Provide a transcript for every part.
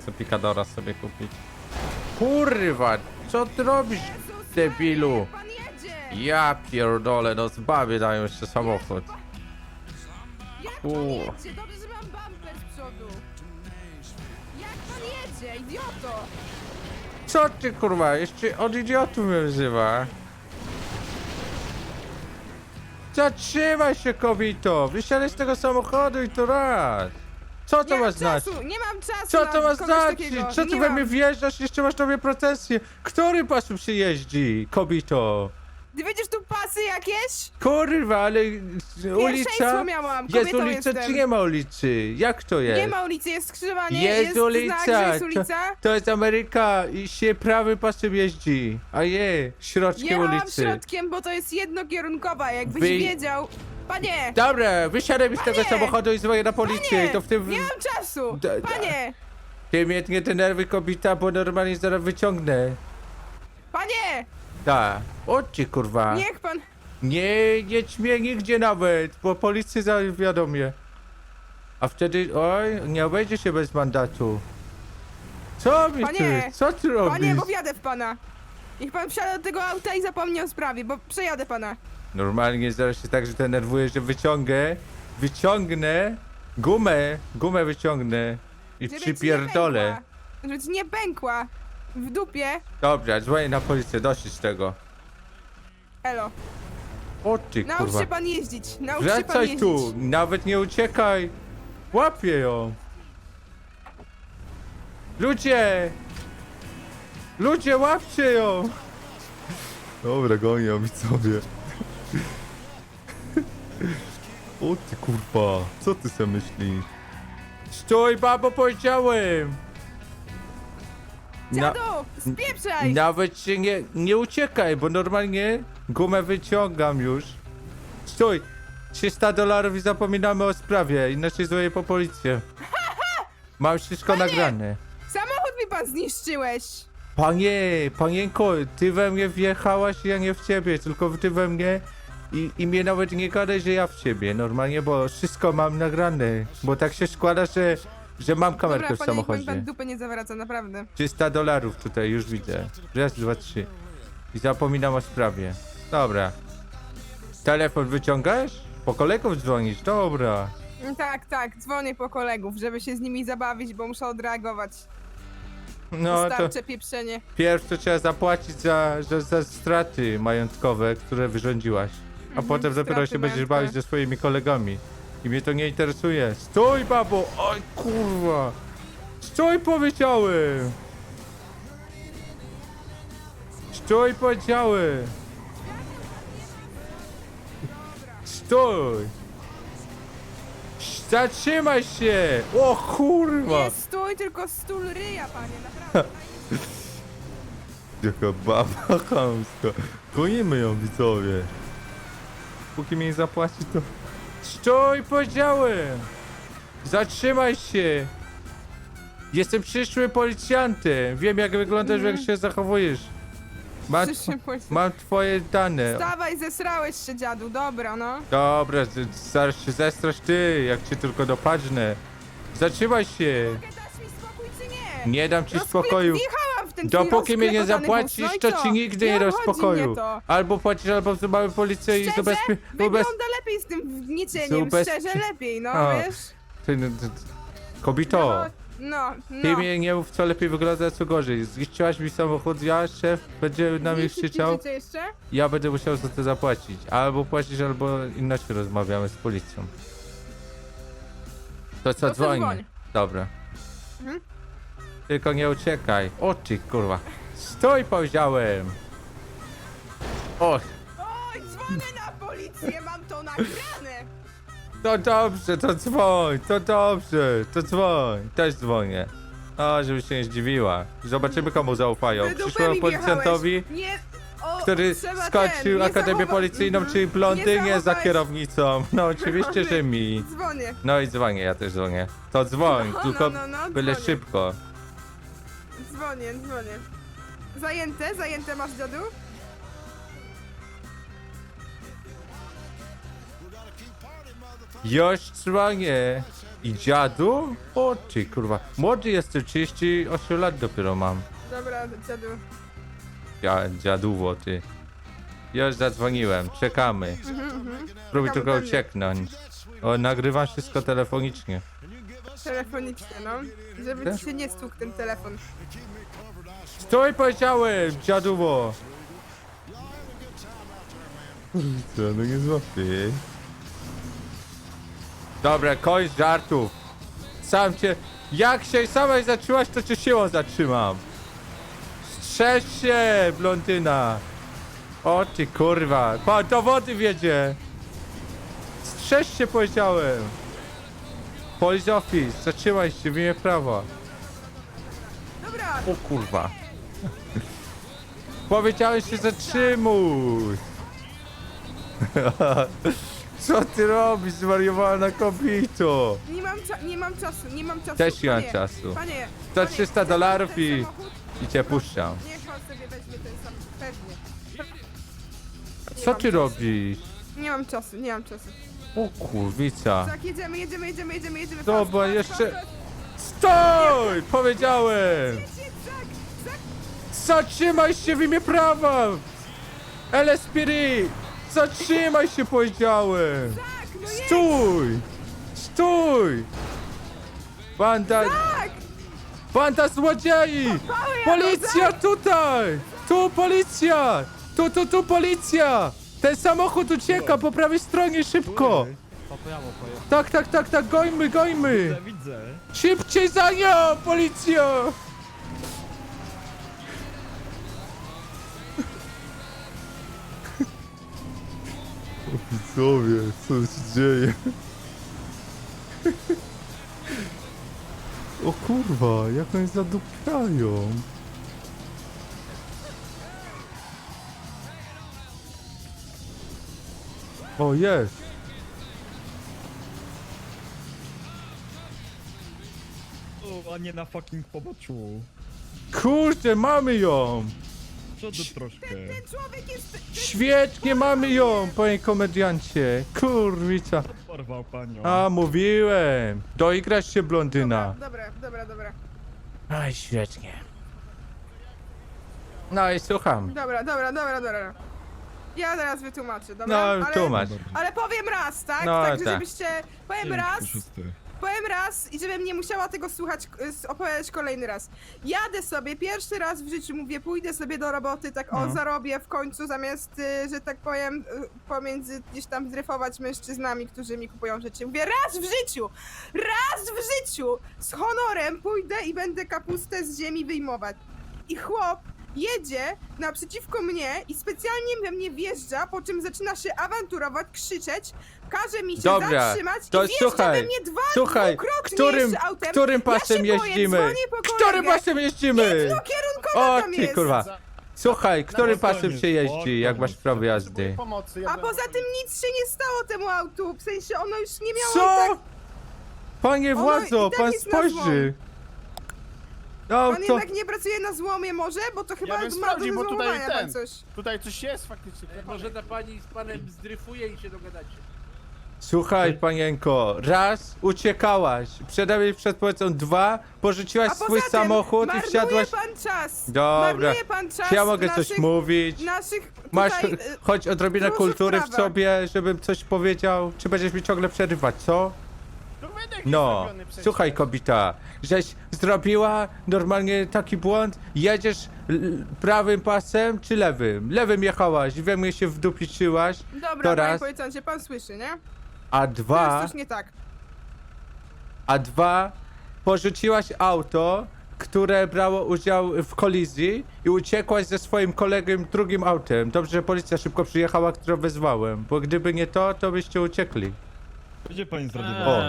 Chcę pikadora sobie kupić. Kurwa, co ty robisz, debilu? Pan jedzie! Ja pierdolę, no zbawię dają jeszcze samochód. Jak pan jedzie? Dobrze, że mam bumper z przodu. Jak pan jedzie, idioto? Co ty kurwa, jeszcze od idiotu mnie wzywa. Zatrzymaj się kobito, wysiadaj z tego samochodu i to raz. Co to nie ma mam znaczyć? czasu, nie mam czasu Co na to ma kogoś znaczyć? takiego. Co ty nie we mam. mnie wjeżdżasz, jeszcze masz do mnie pretensje? Który pasem się jeździ, kobito? Ty widzisz tu pasy jakieś? Kurwa, ale ulica... Miałam, Jest kobietą ulica jestem. czy nie ma ulicy? Jak to jest? Nie ma ulicy, jest skrzyżowanie, Jest, jest, ulica! znak, że jest To, ulica. to jest Ameryka i się prawy pasem jeździ. A je, środkiem Jechałam ulicy. środkiem, bo to jest jednokierunkowa, jakbyś Wy- wiedział. Panie! Dobra, wysiadaj mi z tego Panie! samochodu i dzwonię na policję. Panie! To w tym... Nie mam czasu! Da- da- Panie! Ty mnie nie denerwuj kobita, bo normalnie zaraz wyciągnę. Panie! Da. Chodźcie kurwa. Niech pan... Nie jedź mnie nigdzie nawet, bo policji zawiadomię. A wtedy, oj, nie obejdzie się bez mandatu. Co mi Panie! ty? Co ty robisz? Panie, bo wjadę w pana. Niech pan wsiada do tego auta i zapomni o sprawie, bo przejadę pana. Normalnie zaraz się tak, że denerwuję, że wyciągę, wyciągnę gumę, gumę wyciągnę i Żeby ci nie przypierdolę. pękła. Żeby ci nie pękła. W dupie. Dobra, dzwonię na policję, dosyć tego. Elo. O ty Naucz kurwa. się pan jeździć. Naucz się pan Wracaj jeździć. tu, nawet nie uciekaj. Łapię ją. Ludzie! Ludzie, łapcie ją! Dobra, gonią mi sobie. O ty kurwa, co ty sobie myślisz? Stój, babo, powiedziałem! Na, Dziadu! Spieprzaj! nawet się nie, nie uciekaj, bo normalnie gumę wyciągam już. Stój! 300 dolarów i zapominamy o sprawie, inaczej dzwonię po policję. Mam wszystko nagrane. Samochód mi pan zniszczyłeś! Panie, panienko, ty we mnie wjechałaś, ja nie w ciebie, tylko ty we mnie i, i mnie nawet nie gadaj, że ja w ciebie, normalnie, bo wszystko mam nagrane, bo tak się składa, że, że mam kamerkę Dobra, w panie, niech pan, samochodzie. dupę nie zawraca, naprawdę. 300 dolarów tutaj już widzę. Raz, dwa, trzy. I zapominam o sprawie. Dobra. Telefon wyciągasz? Po kolegów dzwonisz? Dobra. Mm, Tak, tak, dzwonię po kolegów, żeby się z nimi zabawić, bo muszę odreagować. No to Starcze pieprzenie. pierw to trzeba zapłacić za, za, za straty majątkowe, które wyrządziłaś. A Mhm, potem dopiero straty się będziesz majątkowe. bawić ze swoimi kolegami. I mnie to nie interesuje. Stój, babo! Oj, kurwa! Stój, powiedziałem! Stój, powiedziałem! Stój! Zatrzymaj się! O kurwa! Nie stój, tylko stół ryja, panie, naprawdę. Jaka baba chamska. Gonimy ją, widzowie. Póki mi nie zapłaci, to... Stój, powiedziałem! Zatrzymaj się! Jestem przyszłym policjantem. Wiem, jak wyglądasz, jak się zachowujesz. Mam, mam twoje dane. Wstawaj, zesrałeś się, dziadu, dobra, no. Dobra, z- zaraz się zestrasz ty, jak cię tylko dopadnę. Zatrzymaj się! Mogę dać mi spokój, czy nie? Nie dam ci spokoju. Ten Dopóki mnie nie rozklepotany zapłacisz, wóz, no i to co? ci nigdy nie dam obchodzi mnie to. Albo płacisz, albo mamy policję i Szczerze? zabezpie... Wygląda lepiej z tym wgnieceniem, Zabezpie- szczerze lepiej, no, A. wiesz? Ty, no, ty, kobito, No, ty no. mnie nie mów co lepiej wygląda, co gorzej. Zniszczyłaś mi samochód, ja, szef, będzie na mnie krzyczał, jeszcze? ja będę musiał za to zapłacić. Albo płacisz, albo inaczej rozmawiamy z policją. To co, No to dzwoń. dzwoń. Dobra. Mhm. Tylko nie uciekaj. O ty, kurwa. Stój, powiedziałem. O, Oj, dzwonię na policję, mam to nagrane! to dobrze, to dzwoń, to dobrze, to dzwoń. Też dzwonię. O, żeby się nie zdziwiła. Zobaczymy, komu zaufają. Ty dupę Przyszłemu mi policjantowi, wjechałeś. Nie, o, który trzeba skończył ten, nie Akademię zachowa- Policyjną, Mhm. czy blondynie Nie za zachowałeś- kierownicą. No oczywiście, że mi. Dzwonię. No i dzwonię, ja też dzwonię. To dzwoń, No, tylko no, no, no, byle dzwonię. szybko. Dzwonię, dzwonię. Zajęte, zajęte masz dziadu? Już dzwonię. I dziadu? O ty kurwa. Młody jestem, 38 lat dopiero mam. Dobra, dziadu. Ja, dziaduwo ty. Już zadzwoniłem, czekamy. Mhm, mhm. Spróbuj tylko ucieknąć. O, nagrywam wszystko telefonicznie. Telefonicznie, no. Żeby ci się nie stukł ten telefon. Stój powiedziałem, dziadówo! Co, no nie złapię jej. Dobra, kończ żartów. Sam cię... Jak się samej zatrzymasz, to cię siłą zatrzymam. Strzeż się, blondyna. O ty kurwa. Pa, do wody wiedzie. Strzeż się, powiedziałem. Police office, zatrzymaj się w imię prawa. Dobra, O kurwa. Powiedziałeś się zatrzymuj. Co ty robisz, zwariowana kobieto? nie mam, cza- nie mam czasu, nie mam czasu. Też nie mam Panie, czasu. Panie, Za panie, 300 chce dolarów ten i- samochód? I cię puszczam. Niech pan sobie weźmie ten samochód, pewnie. Co ty robisz? Nie mam czasu, nie mam czasu. O kurwica. Tak, jedziemy, jedziemy, jedziemy, jedziemy, jedziemy. Dobra, Fast, jeszcze- fast, Stój! Powiedziałem! Jedź, Tak, tak, Zatrzymaj się w imię prawa! LSPD! Zatrzymaj się, powiedziałem! tak, no jedź, Stój! Stój! Banda... tak! Banda złodziei! Policja tutaj! Tu policja! Tu, tu, tu policja! Ten samochód ucieka po prawej stronie szybko! Tak, tak, tak, tak, gońmy, gońmy! Widzę, widzę. Szybciej za nią, policja! Widzowie, co się dzieje? O kurwa, jak oni zadupiają. O, jest! O, a nie na fucking poboczu. Kurde, mamy ją! Przodu troszkę. Ten człowiek jest... Świetnie mamy ją, panie komediancie. Kurwica. Porwał panią. A, mówiłem. Doigrasz się, blondyna. Dobra, dobra, dobra. Aj, świetnie. No i słucham. Dobra, dobra, dobra, dobra. Ja teraz wytłumaczę, dobra? No, ale, tłumacz. Ale powiem raz, tak? No, Także tak. żebyście... Powiem raz, szósty. powiem raz i żebym nie musiała tego słuchać, opowiadać kolejny raz. Jadę sobie, pierwszy raz w życiu mówię, pójdę sobie do roboty, tak o, No. zarobię w końcu, zamiast, y, że tak powiem, y, pomiędzy gdzieś tam dryfować mężczyznami, którzy mi kupują rzeczy. Mówię, raz w życiu, raz w życiu, z honorem pójdę i będę kapustę z ziemi wyjmować. I chłop jedzie naprzeciwko mnie i specjalnie we mnie wjeżdża, po czym zaczyna się awanturować, krzyczeć, każe mi się Dobra, zatrzymać to i wjeżdża słuchaj, we mnie dwa, Słuchaj, dwukrotnie którym, jeszcze autem. którym pasem ja się boję, jeździmy? dzwonię po Którym pasem jeździmy? Jednokierunkowa O tam ty jest. kurwa. Słuchaj, którym pasem się jeździ, jak masz prawo jazdy? Pomocy, ja A poza tym nic się nie stało temu autu, w sensie ono już nie miało i Co? tak... Panie władzo, i tak pan jest na spojrzy. No Pan to... jednak nie pracuje na złomie może, bo to chyba bym ma do sprawdził, bo tutaj pan ten- coś. Tutaj coś jest faktycznie. Może ta pani z panem zdryfuje i się dogadacie. Słuchaj, panienko, raz uciekałaś, przede mnie przed policją dwa, porzuciłaś A swój tym samochód i marnuje wsiadłaś... pan czas. Dobra. Marnuje pan czas Czy ja mogę naszych, coś mówić? Naszych Masz tutaj, y, choć odrobinę królów kultury w prawa. sobie, żebym coś powiedział? Czy będziesz mi ciągle przerywać, co? Jest No, zrobiony przecież. słuchaj kobita, żeś zrobiła normalnie taki błąd, jedziesz l- prawym pasem czy lewym? Lewym jechałaś, we mnie się wdupiczyłaś, Dobra, to panie raz, policjancie, pan słyszy, nie? a To jest dwa, coś nie tak. a dwa, porzuciłaś auto, które brało udział w kolizji i uciekłaś ze swoim kolegą drugim autem. Dobrze, że policja szybko przyjechała, którą wezwałem, bo gdyby nie to, to byście uciekli. Gdzie pani zrobiła? O,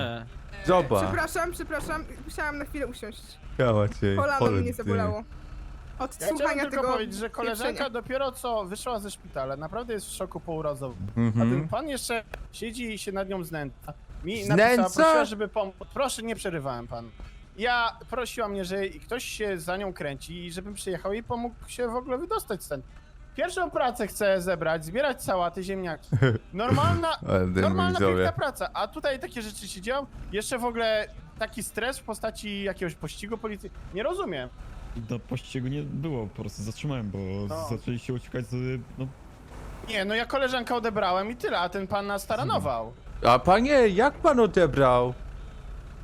zobacz. Przepraszam, przepraszam, musiałam na chwilę usiąść. Działa cię, Kolano cholera, mnie ty. zabolało. Od Ja chciałem słuchania tylko tego powiedzieć, że koleżanka pieprzenia. dopiero co wyszła ze szpitala, naprawdę jest w szoku pourazowym. A Mhm. ten pan jeszcze siedzi i się nad nią znęca. Mi Znęca? napisała, prosiła, żeby pomóc. Proszę, nie przerywałem pan. Ja prosiła mnie, że ktoś się za nią kręci i żebym przyjechał i pomógł się w ogóle wydostać stąd. Pierwszą pracę chcę zebrać, zbierać sałaty, ziemniaki. Normalna, Ale normalna widzowie. piękna praca, a tutaj takie rzeczy się dzieją. Jeszcze w ogóle taki stres w postaci jakiegoś pościgu policji. Nie rozumiem. Do pościgu nie było, po prostu zatrzymałem, bo No. zaczęliście uciekać z... no... Nie, no ja koleżankę odebrałem i tyle, a ten pan nas taranował. A panie, jak pan odebrał?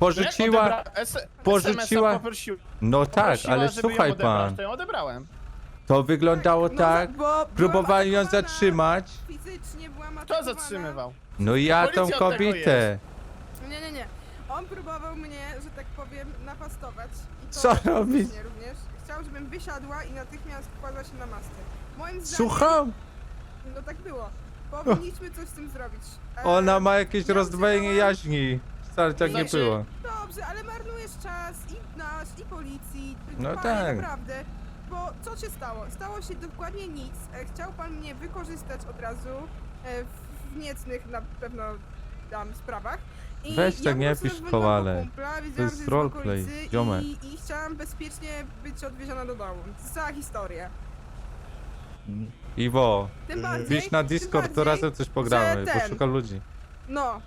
SMS-a poprosił, No tak, poprosiła, ale żeby słuchaj pan, To ją odebrałem. To wyglądało No, tak, bo próbowali ją atakowana zatrzymać, Fizycznie Kto atakowana. zatrzymywał? no i ja Policja tą od tego kobietę. Nie, nie, nie. On próbował mnie, że tak powiem, napastować. I to Co fizycznie robi? również. Chciał, żebym wysiadła i natychmiast wkładła się na maskę. Moim zdaniem... Słucham? No tak było. Powinniśmy coś z tym zrobić. E, Ona ma jakieś ja rozdwojenie uciekałam. jaźni. Wcale tak nie Znaczy- było. Dobrze, ale marnujesz czas i nasz, i policji. No Panie, tak. Naprawdę. Bo co się stało? Stało się dokładnie nic. E, Chciał pan mnie wykorzystać od razu e, w niecnych na pewno tam sprawach. I Weź tak nie pisz, Kowale. To jest roleplay, ziomek. i, I chciałam bezpiecznie być odwieziona do domu. To jest cała historia. mm, Iwo, bardziej, wbierz na Discord, to razem coś pogramy, ten- ludzi. No.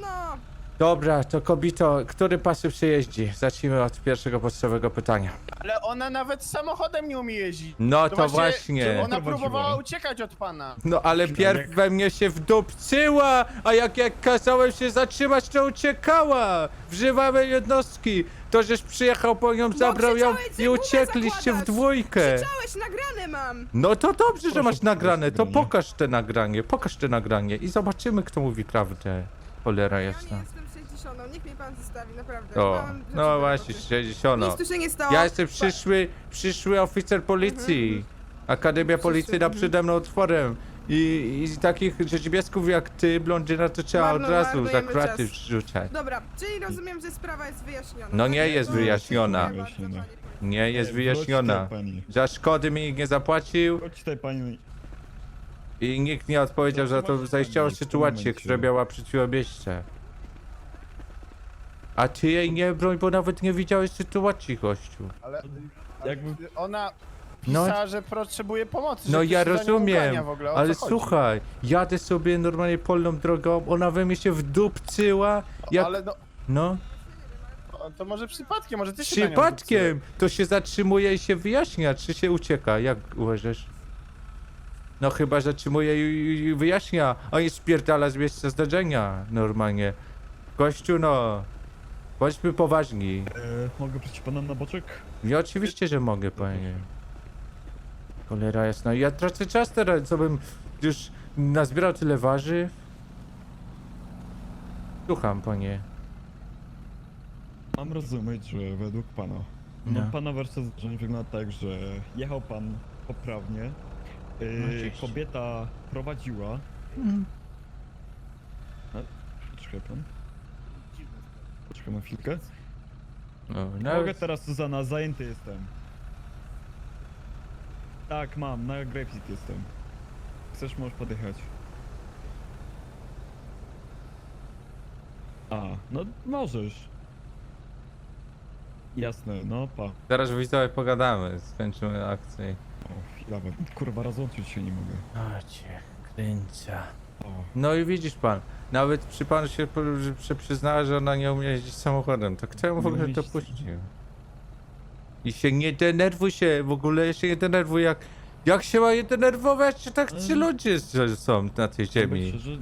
No. Dobra, to kobito, który pasy przejeździ? Zacznijmy od pierwszego podstawowego pytania. Ale ona nawet samochodem nie umie jeździć. No to właśnie. Ona prowadziła. próbowała uciekać od pana. No ale pierw we mnie się wdupcyła, a jak, jak kazałem się zatrzymać, to uciekała! Wżywamy jednostki! To żeś przyjechał po nią, zabrał ją krzyczałeś, i uciekliście w dwójkę! Krzyczałeś, nagrane mam! No to dobrze, że masz nagrane, to pokaż te nagranie, pokaż te nagranie i zobaczymy kto mówi prawdę. Cholera Ja nie jasna. jestem 60, niech mnie pan zostawi, naprawdę. O, Mam rzeczy no do właśnie, roboty. 60. Nic tu się nie stało. Ja jestem przyszły, przyszły oficer policji. Akademia Policyjna mhm. przede mną otworem. I, I takich rzeźbiesków jak ty, blondyna, to trzeba od Marno- razu za marnujemy kraty czas. wrzucać. Dobra, czyli rozumiem, że sprawa jest wyjaśniona. No nie jest To wyjaśniona. dziękuję bardzo, Wyjaśniona. panie policjancie. Nie jest Ej, wyjaśniona. wróć tutaj, pani. Za szkody mi nikt nie zapłacił Chodź tutaj pani. i nikt nie odpowiedział za w tym sytuację, która miała przyczyniła miejsce. A ty jej nie broń, bo nawet nie widziałeś sytuacji, gościu. Ale Jakby- ona No- pisała, że potrzebuje pomocy. No ja ktoś się za nią rozumiem, ugania w ogóle, o ale co chodzi? słuchaj, jadę sobie normalnie polną drogą, ona we mnie się wdupcyła, jak... Ale no, No, o, to może przypadkiem, może ty się na nią przypadkiem, to się zatrzymuje i się wyjaśnia, czy się ucieka, jak uważasz? No chyba zatrzymuje i, i wyjaśnia, a nie spierdala z miejsca zdarzenia, normalnie. Gościu, no, bądźmy poważni. E, mogę prosić pana na boczek? Ja oczywiście, że mogę, panie. Cholera jasna. Ja tracę czas teraz, co bym już nazbierał tyle warzyw. Słucham, panie. Mam rozumieć, że według pana. No, No. pana wersja zdarzeń wygląda tak, że jechał pan poprawnie. No, Yy, oczywiście. kobieta prowadziła. Mm. A, poczekaj pan. Poczekaj na chwilkę. No, Mogę nawet... teraz, Suzana, zajęty jestem. Tak, mam, na Grapefit jestem. Chcesz, możesz podjechać. A, no możesz. Jasne, no pa. Zaraz widzowie pogadamy, skończymy akcję. O, chwila, bo kurwa rozłączyć się nie mogę. O cię, kręca. No i widzisz pan, nawet przy panu się, przyznała, że ona nie umie jeździć samochodem, to kto ją w Nie ogóle umie to jeździć puścił? I się nie denerwuj się, w ogóle się nie denerwuj, jak... Jak się ma je denerwować, że tak ci ludzie s- są na tej ziemi? Myślę, że y,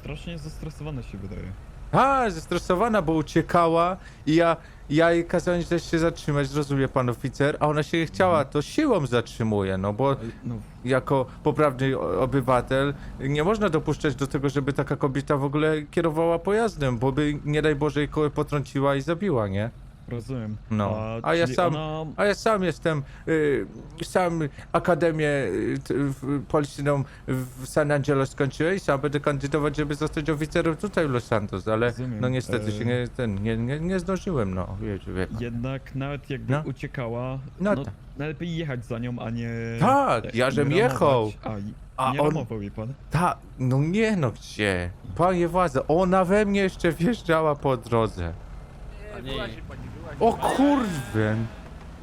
strasznie zestresowane się wydaje. A, zestresowana, bo uciekała i ja, ja jej kazałem też się zatrzymać, zrozumie pan oficer, a ona się nie chciała, to siłą zatrzymuje, no bo No, jako poprawny o- obywatel nie można dopuszczać do tego, żeby taka kobieta w ogóle kierowała pojazdem, bo by nie daj Boże jej potrąciła i zabiła, nie? Rozumiem. No, a ja czyli sam- Ona... A ja sam jestem, y, sam Akademię y, t- w- Policyjną w San Angelo skończyłem i sam będę kandydować, żeby zostać oficerem tutaj w Los Santos, ale Rozumiem, no niestety się e, nie, ten, nie, nie, nie zdążyłem, no, wiecie, wie pan. Jednak nawet jakby No. uciekała, No no, tak. najlepiej jechać za nią, a nie... Tak, ja nie żem ramować. jechał. A, i- A nie on- ramował jej pan? Ta, no nie no gdzie? Panie władze, ona we mnie jeszcze wjeżdżała po drodze. Nie, była się pani, się O kurwen!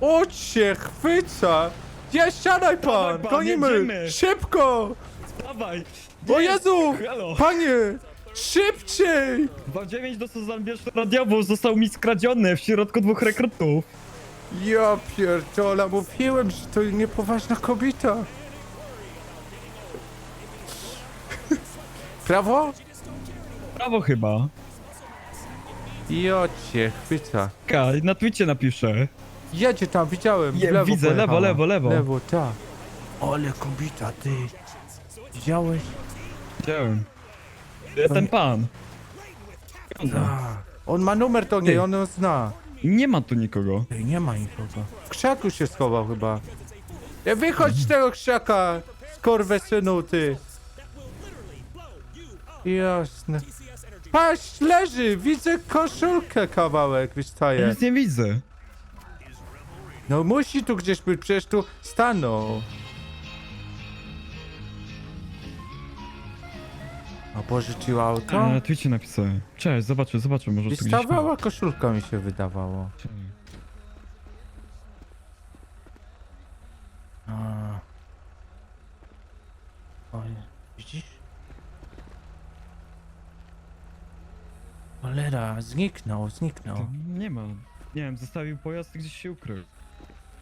O cię chwyca! Jest, siadaj pan! Dawaj pan, Gonimy! jedziemy. Szybko! Dawaj! O Jezu! Halo! Panie! Szybciej! 2-9 dostał zambierzny radiowóz, został mi skradziony w środku dwóch rekrutów. Ja pierdolę, mówiłem, że to niepoważna kobieta. Prawo? Prawo chyba. Ja cię chwyca. Ka, na Twitcie napiszę. Jedzie tam, widziałem. w Je, lewo widzę, lewo, pojechała. lewo, lewo. Lewo, tak. Ale kobieta, ty. Widziałeś? Widziałem. Ja ten pan. Tak. On ma numer do niej, Ty. on ją zna. Nie ma tu nikogo. Ej, nie ma nikogo. W krzaku się schował chyba. Ej, wychodź z tego krzaka, skorwesynu, ty. Jasne. Patrz, leży, widzę koszulkę kawałek Ja wystaje. nic nie widzę. No musi tu gdzieś być, przecież tu stanął. A pożyczyła auto? A, na Twitcie napisałem. Cześć, zobaczę, zobaczę, może tu gdzieś... Wystawała koszulka mi się wydawało. A. Oj, widzisz? Cholera, zniknął, zniknął. Nie ma. Nie wiem, zostawił pojazd i gdzieś się ukrył.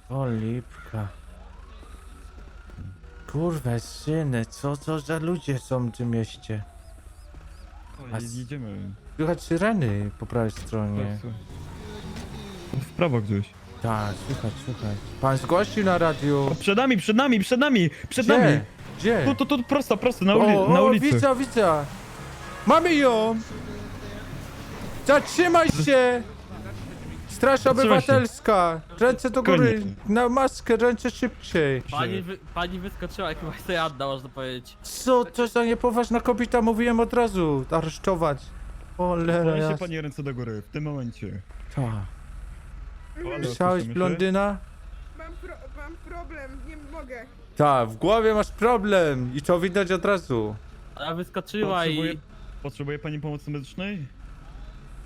O lipka. Kurwa, syny, co to za ludzie są w tym mieście? O, A je- s- jedziemy. Słychać syreny po prawej stronie. Tak. W prawo gdzieś. Tak, słychać, słychać. Pan zgłosił na radiu. O, przed nami, przed nami, przed nami! Przed Gdzie? nami! Gdzie? Tu, tu, tu, prosto, prosto, na, uli na o, ulicy. widzę, widzę. Mamy ją! Zatrzymaj się! Straż. Obywatelska! Ręce do góry! Na maskę, ręce szybciej! Pani, wy, pani wyskoczyła jak chyba sobie Anna, można powiedzieć. Co to za niepoważna kobieta? Mówiłem od razu. Aresztować. Cholera, Podnieście jas... pani ręce do góry, w tym momencie. Ta. Ale Słyszałeś, się? blondyna? Mam, pro, mam problem, nie mogę. Tak, w głowie masz problem i to widać od razu. Ona wyskoczyła Potrzebuje, i... potrzebuje pani pomocy medycznej?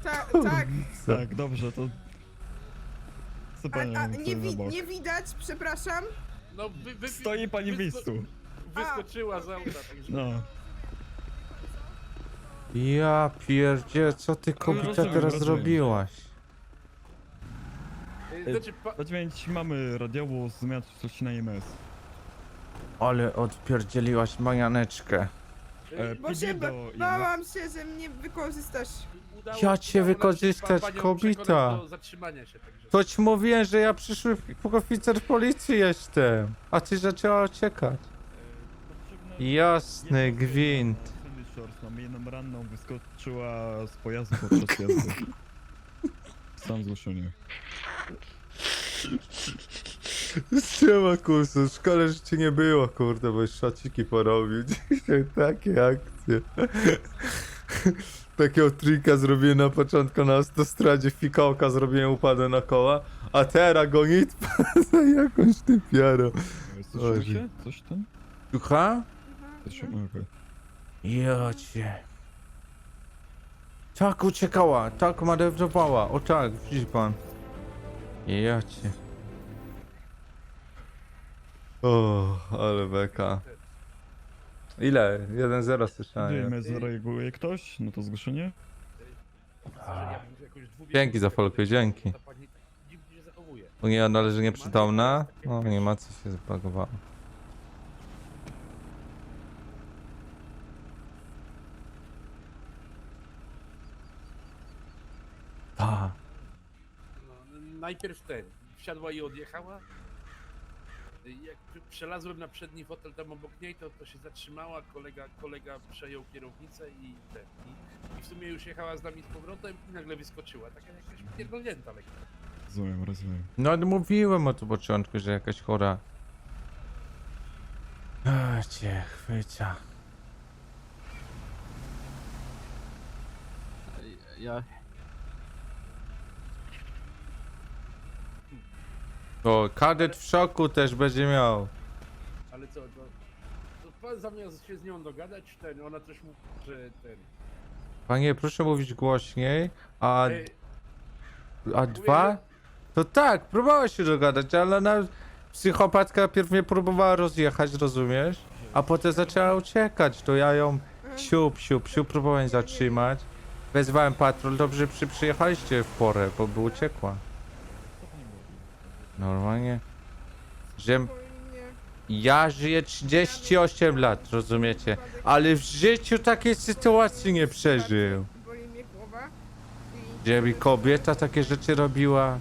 Ta, tak, Tak, dobrze, to... Co a, pani a nie, wi bok? nie widać, przepraszam. No, wy, wy, Stoi pani w wysko- miejscu. Wyskoczyła z auta, także... No. Ja pierdzie, co ty kobieta rozumiem, teraz rozumiem. zrobiłaś? Y, Znaczy, pa, dziewięć mamy radiowóz, zmian coś na IMS. Ale odpierdzieliłaś majaneczkę. E, Bo PD się ba do IMS. bałam się, że mnie wykorzystasz. Udało Ja cię udało nam się wykorzystać, pa- panią kobita. przekonać Do zatrzymania się, także... To ci mówiłem, że ja przyszły oficer policji jestem, a ty zaczęła uciekać. Jasny Jedną z- gwint. Shores, Mamy jedną ranną, wyskoczyła z pojazdu podczas jazdy. Sam zgłoszenie. Siema kursu, w szkole życie nie było, kurde, bo już szaciki porobił. Dzisiaj takie akcje. Takiego trika zrobiłem na początku na autostradzie, fikołka zrobiłem, upadłem na koła, a teraz gonitwa za jakąś typiarą. Słyszymy Boże. się? Coś tam? Słucha? Słyszymy, okej. Jocie. Tak uciekała, tak manewrowała. O tak, widzi pan. Jocie. O, ale beka. Ile? 1-0 słyszałem. IMS zareaguje ktoś? No to zgłoszenie? Dzięki za folkę, dzięki. Tak. Unia należy nieprzytomna? No nie ma co się zbagowało. A, No, najpierw ten, wsiadła i odjechała. Jak przelazłem na przedni fotel tam obok niej, to, to się zatrzymała, kolega, kolega przejął kierownicę i ten. I, I w sumie już jechała z nami z powrotem i nagle wyskoczyła. Taka jakaś pierdolnięta lekka. Rozumiem, rozumiem. no mówiłem od początku, że jakaś chora. A cię chwycia. Ja... To kadet w szoku też będzie miał. Ale co, to, to pan zamiast się z nią dogadać, ten, ona coś mówi, że ten... Panie, proszę mówić głośniej, a, Ej, a dwa? To tak, próbowała się dogadać, ale ona psychopatka pierw mnie próbowała rozjechać, rozumiesz? A potem zaczęła uciekać, to ja ją siup, siup, siup próbowałem zatrzymać. Wezwałem patrol, dobrze przy, przyjechaliście w porę, bo by uciekła. Normalnie. Że Spokojnie. ja żyję 38 lat, rozumiecie? Ale w życiu takiej sytuacji nie przeżył. Boli mnie głowa. I... Żeby kobieta takie rzeczy robiła.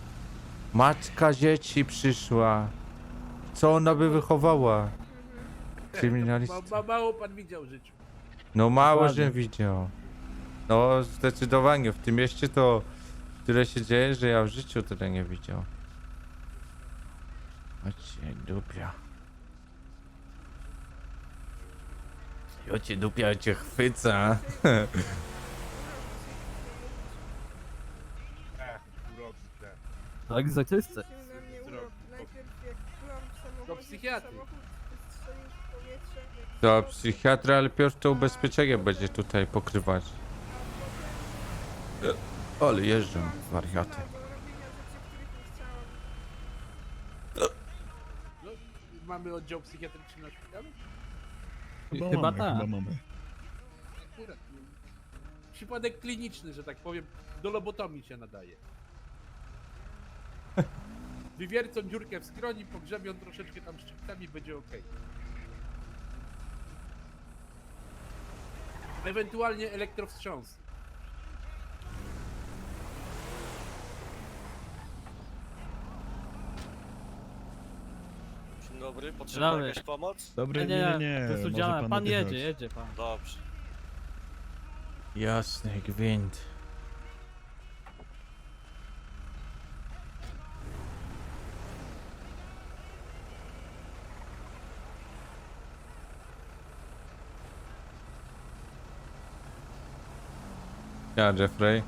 Matka dzieci przyszła. Co ona by wychowała? Kryminalista. Ma, ma, mało pan widział w życiu. No mało, że widział. No zdecydowanie, w tym mieście to tyle się dzieje, że ja w życiu tyle nie widział. Chodźcie, dupia. Jocie dupia, cię chwyca. Uroki, tak. Tak, zaktysce. Wrócił na mnie urok. Najpierw jak byłam w samochodzie, Do psychiatry. samochód wystrzelił w powietrze. jak To psychiatra, ale pierw to ubezpieczenie będzie tutaj pokrywać. Ale jeżdżą, wariaty. zmuszona do robienia rzeczy, których nie chciałam. No, mamy oddział psychiatryczny na szpitalu? Chyba, Chyba mamy, tak. chyba mamy. Akurat. Przypadek kliniczny, że tak powiem, do lobotomii się nadaje. Wywiercą dziurkę w skroni, pogrzebią troszeczkę tam szczyptami, będzie ok. Ewentualnie elektrowstrząs. Dobry, potrzebna Dobry. jakaś pomoc? Dobry, Nie, nie, nie, to jest może udziałem. pan odjechać. jedzie, jedzie pan. Dobrze. Jasny gwint. Ja, Jeffrey.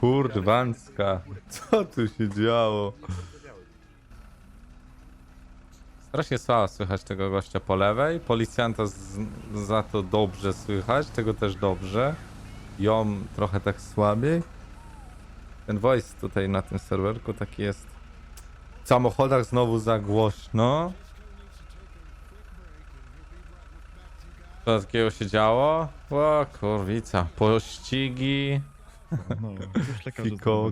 Kurdwanska. Co tu się działo? Strasznie słabo słychać tego gościa po lewej. Policjanta z, za to dobrze słychać, tego też dobrze. Ją trochę tak słabiej. Ten voice tutaj na tym serwerku taki jest. W samochodach znowu za głośno. Co takiego się działo? O kurwica. Pościgi, No, już lekarze znowu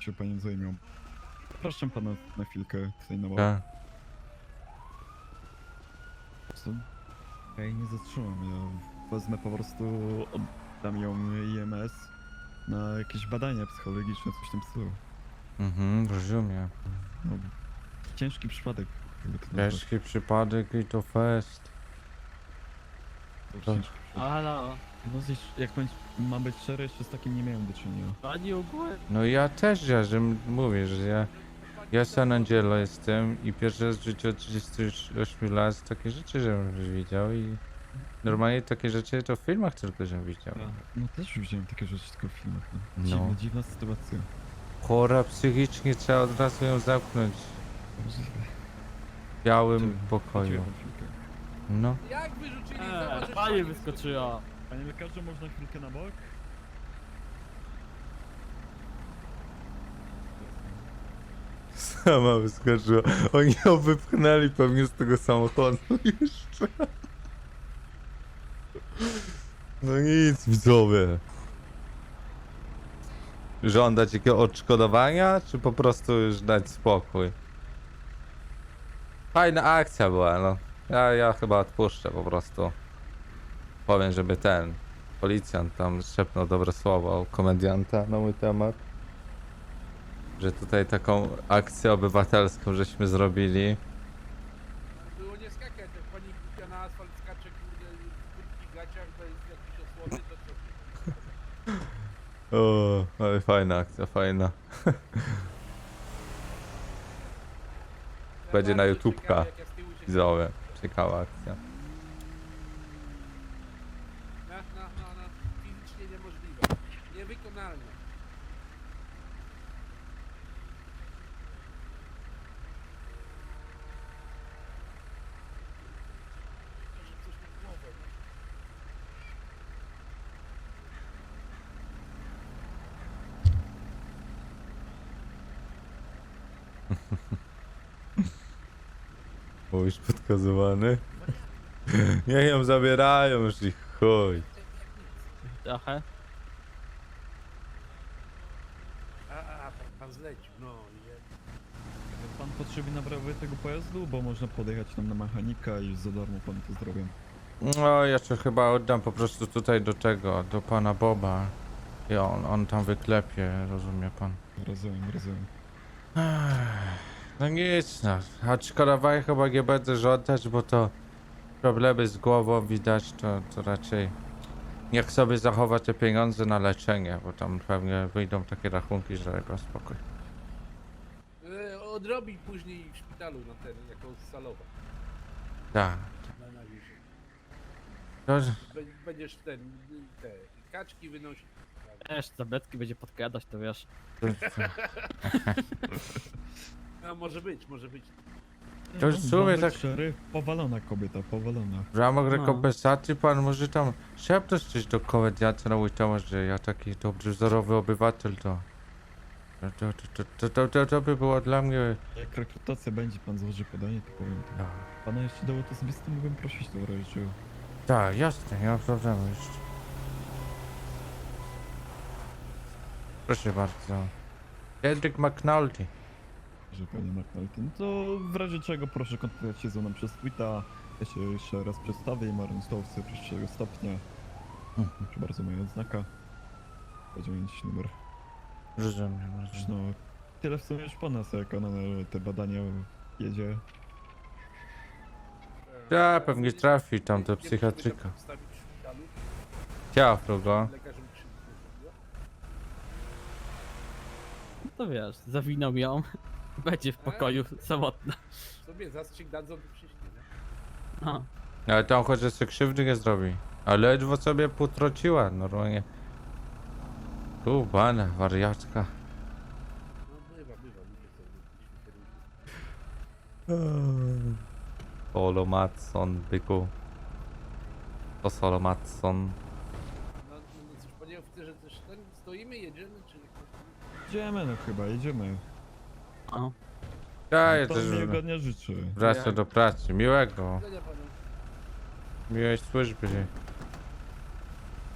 się panią zajmią. Proszę pana na chwilkę tutaj na. Tak. Co? Ja jej nie zatrzymam, ja wezmę po prostu, oddam ją IMS na jakieś badania psychologiczne, coś tam stylu. Mhm, rozumiem. No, ciężki przypadek. jakby to nazwać. Ciężki przypadek i to fest. To to- ciężki przypadek. Halo, No, zjeść- jak mam być szczery, jeszcze z takim nie miałem do czynienia. pani ogółem. No ja też, ja, że m- mówię, że ja, ja San Angelo jestem i pierwszy raz w życiu od 38 lat takie rzeczy, żebym widział i normalnie takie rzeczy to w filmach tylko, żebym widział. No też widziałem takie rzeczy tylko w filmach. No. No. Dziwna, dziwna sytuacja. Chora psychicznie, trzeba od razu ją zamknąć Możliwe. w białym pokoju. na chwilkę. No. Jak wyrzucili Eee, zobacz, pani że- wyskoczyła. Panie lekarzu, można chwilkę na bok? Sama wyskoczyła. Oni ją wypchnęli pewnie z tego samochodu jeszcze. No nic, widzowie. Żądać jakiego odszkodowania, czy po prostu już dać spokój? Fajna akcja była, no. Ja, ja chyba odpuszczę po prostu. Powiem, żeby ten policjant tam szepnął dobre słowo u komedianta na mój temat że tutaj taką akcję obywatelską żeśmy zrobili. Było nie skakać, jak pani kupia na asfalt skacze kurde w krótkich gaciach bez jakiejś osłony, to co? O, ale fajna akcja, fajna. Będzie na YouTubka. Widzowie, ciekawa akcja. No, no, no, no. Fizycznie niemożliwe. Niewykonalne. To, że coś na głowę, no. Mówisz podkazowany? Niech ją zabierają już i chuj. Trochę. A, a, pan, pan zlecił, no. Je... Pan potrzebuje naprawy tego pojazdu, bo można podjechać tam na mechanika i za darmo pan to zrobię. No, ja to chyba oddam po prostu tutaj do tego, do pana Boba. I on, on tam wyklepie, rozumie pan. Rozumiem, rozumiem. No nic, no. Aczkolwiek chyba nie będę żądać, bo to problemy z głową widać, to, to raczej niech sobie zachowa te pieniądze na leczenie, bo tam pewnie wyjdą takie rachunki, że jego spokój. E, odrobi później w szpitalu na ten, jako salowa. Tak. Na, na wieży. To, Bę- Będziesz ten, te kaczki wynosić. Wiesz, tabletki będzie podkradać, to wiesz. to, A może być, może być. To już w sumie Mam być tak- Szczery, powalona kobieta, powalona. w ramach No. rekompensacji pan może tam szepnąć coś do komedianta na temat, że ja taki dobry, wzorowy obywatel to... To, to, to, to, to, to, to by było dla mnie... Jak rekrutacja będzie, pan złoży podanie, to powiem. to. No. Pana jeszcze dało to sobie z tym mógłbym prosić, to w razie. Tak, jasne, nie ma problemu jeszcze. Proszę bardzo. Cedric McNulty. Że panie McNulty. No to w razie czego proszę kontaktować się ze mną przez Twittera. Ja się jeszcze raz przedstawię, Marian Stowcy, pierwszego stopnia. Proszę bardzo, moja odznaka. 9 numer. Rozumiem, rozumiem. No, tyle w sumie już po nas, jak ona na te badania jedzie. Ja, pewnie trafi tam do psychiatryka. nie zrobiła. No to wiesz, zawinął ją. Będzie w pokoju samotna. Sobie zastrzyk dadzą, to przyjdzie, nie? No. Ale tam choć sobie krzywdy nie zrobi. A ledwo sobie potrociła, normalnie. Tu, bana, wariatka. No bywa, bywa, ludzie są jakieś różne. Solo Matson, byku. To Solo Matson. No, no, no cóż, panie oficerze, też ten, stoimy, jedziemy, czy... Jedziemy, no chyba, jedziemy. O. Ja, ja to też miłego dnia życzę. wracam do pracy. Miłego. Miłej służby.